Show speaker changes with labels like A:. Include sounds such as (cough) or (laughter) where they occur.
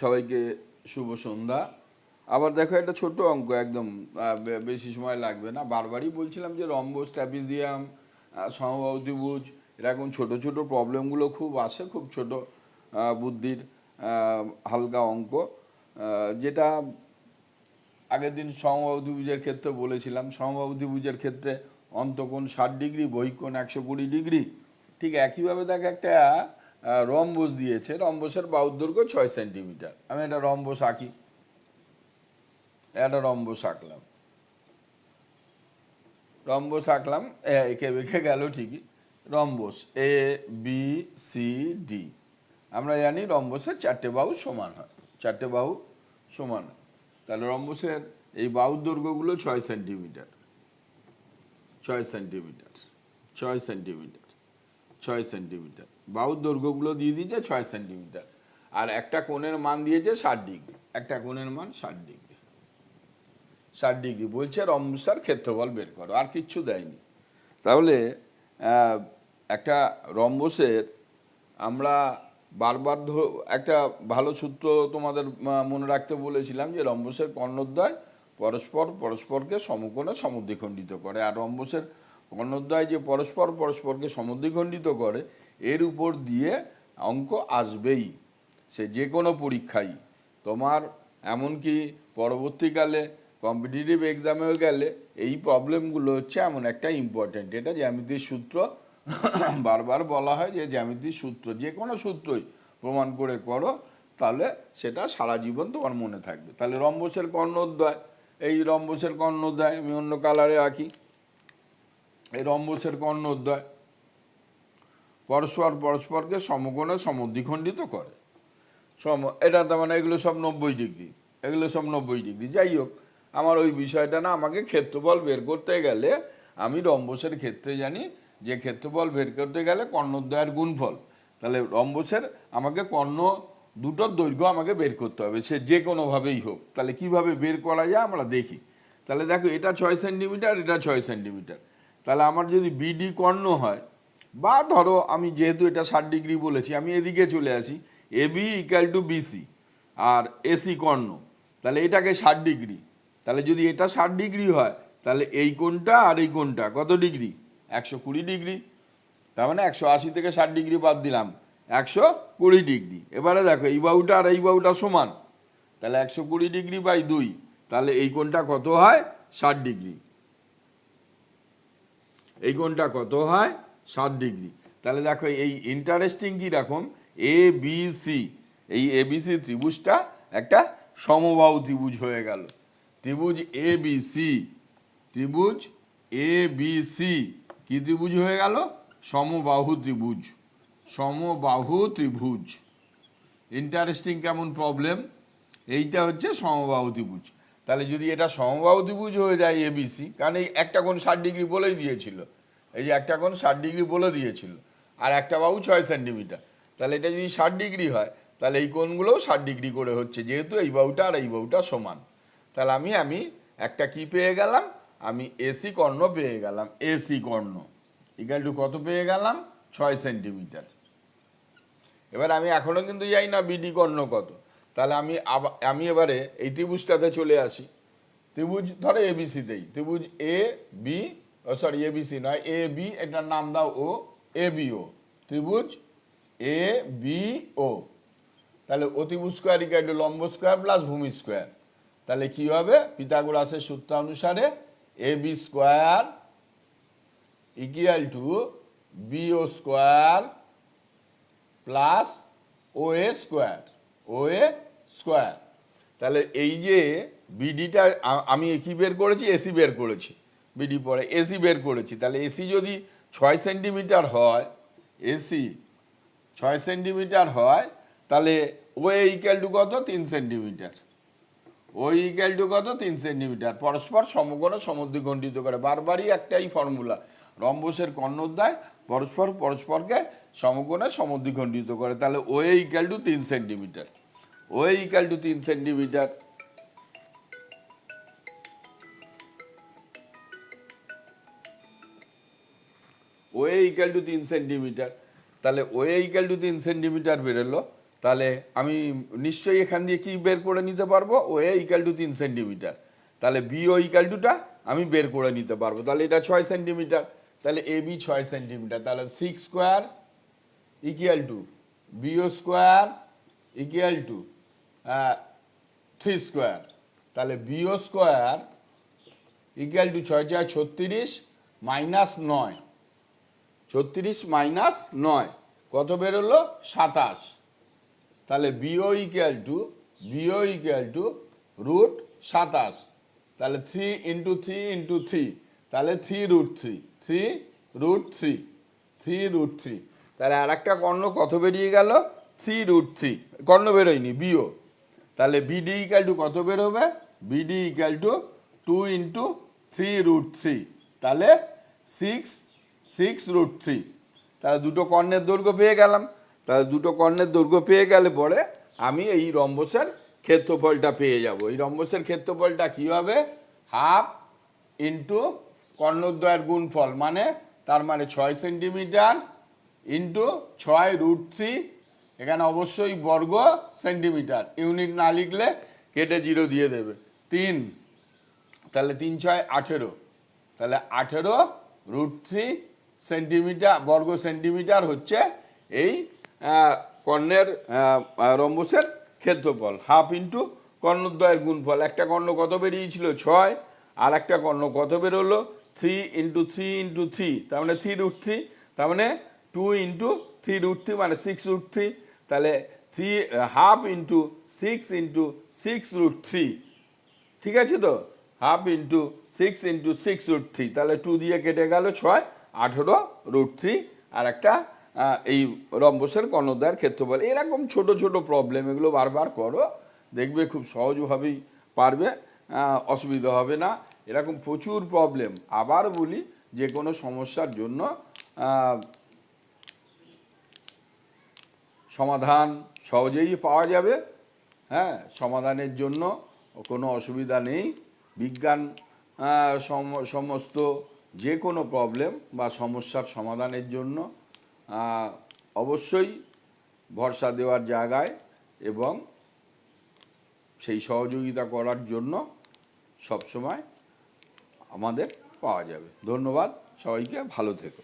A: সবাইকে শুভ সন্ধ্যা। আবার দেখো একটা ছোট অঙ্ক, একদম বেশি সময় লাগবে না। বারবারই বলছিলাম যে রম্বস ট্যাপিজিয়াম সমবাহু এরকম ছোট ছোট প্রবলেমগুলো খুব আসে, খুব ছোট বুদ্ধির হালকা অঙ্ক। যেটা আগের দিন সমবাহু ত্রিভুজের ক্ষেত্রে বলেছিলাম, সমবাহু ত্রিভুজের ক্ষেত্রে অন্তকোণ ষাট ডিগ্রি, বহিকোণ একশো কুড়ি ডিগ্রি। ঠিক একইভাবে দেখ একটা রম্বস দিয়েছে। রম্বসের বাহুর দৈর্ঘ্য ছয় সেন্টিমিটার। আমি একটা রম্বস আঁকি। একটা রম্বস আঁকলাম। রম্বস আঁকলাম। এঁকে বেঁকে গেল ঠিকই। Rhombus, A, B, C, D. আমরা জানি রম্বসের চারটে বাহু সমান হয়। চারটে বাহু সমান হয়। তাহলে রম্বসের এই বাহুর দৈর্ঘ্যগুলো ছয় সেন্টিমিটার। ছয় সেন্টিমিটার। ছয় সেন্টিমিটার। ছয় সেন্টিমিটার। বাহুর দৈর্ঘ্যগুলো দিয়ে দিয়েছে ছয় সেন্টিমিটার। আর একটা কোণের মান দিয়েছে ষাট ডিগ্রি। একটা কোণের মান ষাট ডিগ্রি। ষাট ডিগ্রি। বলছে রম্বসার ক্ষেত্রফল বের করো, আর কিচ্ছু দেয়নি। তাহলে একটা রম্বসের আমরা বারবার একটা ভালো সূত্র তোমাদের মনে রাখতে বলেছিলাম যে রম্বসের কর্ণদ্বয় পরস্পর পরস্পরকে সমকোণে সমদ্বিখণ্ডিত করে। আর রম্বসের কর্ণদ্বয় যে পরস্পর পরস্পরকে সমদ্বিখণ্ডিত করে এর উপর দিয়ে অঙ্ক আসবেই। সে যে কোনো পরীক্ষাই। তোমার এমনকি পরবর্তীকালে কম্পিটিটিভ এক্সামেও গেলে এই প্রবলেমগুলো হচ্ছে এমন একটা ইম্পর্টেন্ট এটা জ্যামিতির সূত্র (coughs) বারবার বলা হয় যে জ্যামিতির সূত্র, যে কোনো সূত্রই প্রমাণ করে করো, তাহলে সেটা সারা জীবন তোমার মনে থাকবে। তাহলে রম্বসের কর্ণোদ্বয়, এই রম্বসের কর্ণোদ্বয় আমি অন্য কালারে আঁকি। এই রম্বসের কর্ণোদ্বয় পরস্পর পরস্পরকে সমকোণে সমদ্বিখণ্ডিত করে। সম, এটা তার মানে এগুলো সব নব্বই ডিগ্রি, এগুলো সব নব্বই ডিগ্রি। যাই হোক, আমার ওই বিষয়টা না, আমাকে ক্ষেত্রফল বের করতে গেলে আমি রম্বসের ক্ষেত্রে জানি যে ক্ষেত্রফল বের করতে গেলে কর্ণদ্বয়ের গুণফল। তাহলে রম্বসের আমাকে কর্ণ দুটোর দৈর্ঘ্য আমাকে বের করতে হবে, সে যে কোনোভাবেই হোক। তাহলে কীভাবে বের করা যায় আমরা দেখি। তাহলে দেখো, এটা ছয় সেন্টিমিটার, এটা ছয় সেন্টিমিটার। তাহলে আমার যদি বিডি কর্ণ হয় বা ধরো আমি যেহেতু এটা ষাট ডিগ্রি বলেছি, আমি এদিকে চলে আসি, A B equal to BC R AC কর্ণ, তাহলে এটাকে ষাট ডিগ্রি, তাহলে যদি এটা ষাট ডিগ্রি হয়, তাহলে এই কোণটা আর এই কোণটা, কত ডিগ্রি? একশো কুড়ি ডিগ্রি, তার মানে একশো আশি থেকে ষাট ডিগ্রি বাদ দিলাম, একশো কুড়ি ডিগ্রি, এবারে দেখো এই বাহুটা আর এই বাহুটা সমান, তাহলে একশো কুড়ি ডিগ্রি বাই দুই, তাহলে এই কোণটা কত হয়? ষাট ডিগ্রি, এই কোণটা কত হয়? ষাট ডিগ্রি। তাহলে দেখো এই ইন্টারেস্টিং কি রকম এ বি সি এই এ বি সি ত্রিভুজটা একটা সমবাহু ত্রিভুজ হয়ে গেল। ত্রিভুজ এ বি সি ত্রিভুজ এ বি সি কি ত্রিভুজ হয়ে গেল? সমবাহু ত্রিভুজ। সমবাহু ত্রিভুজ। ইন্টারেস্টিং কেমন প্রবলেম এইটা হচ্ছে সমবাহু ত্রিভুজ। তাহলে যদি এটা সমবাহু ত্রিভুজ হয়ে যায় এবিসি কারণ এই একটা কোণ ষাট ডিগ্রি বলেই দিয়েছিল। এই যে একটা কোণ ষাট ডিগ্রি বলে দিয়েছিল, আর একটা বাহু ছয় সেন্টিমিটার। তাহলে এটা যদি ষাট ডিগ্রি হয়, তাহলে এই কোণগুলোও ষাট ডিগ্রি করে হচ্ছে, যেহেতু এই বাহুটা আর এই বাহুটা সমান। তাহলে আমি আমি একটা কি পেয়ে গেলাম? আমি এসি কর্ণ পেয়ে গেলাম এসি কর্ণ। ইকাল টু কত পেয়ে গেলাম? ছয় সেন্টিমিটার। এবার আমি এখনও কিন্তু যাই না বিডি কর্ণ কত। তাহলে আমি আমি এবারে এই ত্রিভুজটাতে চলে আসি। ত্রিভুজ ধরো এবিসিতেই ত্রিভুজ এ বি সরি এবিসি নয় এ বি এটার নাম দাও ও এ বি ও ত্রিভুজ এ বি ও তাহলে অতিভুজ স্কোয়ার ইকাল টু লম্ব স্কোয়ার প্লাস ভূমি স্কোয়ার তাহলে কি হবে? পিথাগোরাসের সূত্র অনুসারে A B square equal to B O square plus O A square O A square তাহলে এই যে বিডিটা আমি কি বের করেছি? এসি বের করেছি। বিডি পরে এসি বের করেছি। তাহলে এসি যদি ছয় সেন্টিমিটার হয় এসি ছয় সেন্টিমিটার হয়, তাহলে ও ইকাল টু কত? তিন সেন্টিমিটার। ও ইকাল টু কত? তিন সেন্টিমিটার। পরস্পর সমকোণে সমদ্বিখণ্ডিত করে। বারবারই একটাই ফর্মুলা। রম্বসের কর্ণোদ্বয় পরস্পর পরস্পরকে সমকোণে সমদ্বিখণ্ডিত করে। তাহলে ও ইকাল টু তিন সেন্টিমিটার। ও ইকাল টু তিন সেন্টিমিটার। ও ইকাল টু তিন সেন্টিমিটার তাহলে ও ইকাল টু তিন সেন্টিমিটার বেরোলো। তাহলে আমি নিশ্চয়ই এখান দিয়ে কি বের করে নিতে পারব? ও এ ইকাল টু তিন সেন্টিমিটার তাহলে বি ও ইকাল টুটা আমি বের করে নিতে পারব। তাহলে এটা ছয় সেন্টিমিটার তাহলে এ বি ছয় সেন্টিমিটার তাহলে six square equal to B O square equal to three square তাহলে B O square equal to ছয় ছয় ছত্রিশ মাইনাস নয়। ছত্রিশ মাইনাস নয়। কত বেরোলো? সাতাশ। তাহলে B O equal to B O equal to root সাতাশ। তাহলে three into three into three. তাহলে three root three. Three root three. Three root three. তাহলে আর একটা কর্ণ কত বেরিয়ে গেল? Three root three. কর্ণ বেরোয়নি বিও তাহলে বিডি ইকাল টু কত বেরোবে? BD equal to two into three root three. তাহলে সিক্স সিক্স রুট থ্রি। তাহলে দুটো কর্ণের দৈর্ঘ্য পেয়ে গেলাম। তাহলে দুটো কর্ণের দৈর্ঘ্য পেয়ে গেলে পরে আমি এই রম্বসের ক্ষেত্রফলটা পেয়ে যাব। এই রম্বসের ক্ষেত্রফলটা কী হবে? হাফ ইন্টু কর্ণদ্বয়ের গুণফল মানে তার মানে ছয় সেন্টিমিটার ইন্টু ছয় রুট থ্রি। এখানে অবশ্যই বর্গ সেন্টিমিটার। ইউনিট না লিখলে কেটে জিরো দিয়ে দেবে। তিন। তাহলে তিন ছয় আঠেরো। তাহলে আঠেরো রুট থ্রি সেন্টিমিটার, বর্গ সেন্টিমিটার হচ্ছে এই কর্ণের রম্বসের ক্ষেত্রফল। হাফ ইন্টু কর্ণদ্বয়ের গুণফল। একটা কর্ণ কত বেরিয়েছিল? ছয়। আর একটা কর্ণ কত বেরোলো? Three into three into three তার মানে থ্রি রুট থ্রি তার মানে two into three root three মানে সিক্স রুট থ্রি তাহলে three half into six into six root three ঠিক আছে তো? Half into six into six root three তাহলে টু দিয়ে কেটে গেল ছয়। আঠেরো রুট থ্রি আর একটা এই রম্বসের কর্ণদ্বয়ের ক্ষেত্রফল। এরকম ছোট ছোট প্রবলেম এগুলো বারবার করো, দেখবে খুব সহজভাবেই পারবে অসুবিধা হবে না। এরকম প্রচুর প্রবলেম আবার বলি যে কোনো সমস্যার জন্য সমাধান সহজেই পাওয়া যাবে। হ্যাঁ সমাধানের জন্য কোনো অসুবিধা নেই। বিজ্ঞান সম- সমস্ত যে কোনো প্রবলেম বা সমস্যার সমাধানের জন্য অবশ্যই ভরসা দেওয়ার জায়গায় এবং সেই সহযোগিতা করার জন্য সবসময় আমাদের পাওয়া যাবে। ধন্যবাদ সবাইকে, ভালো থেকো।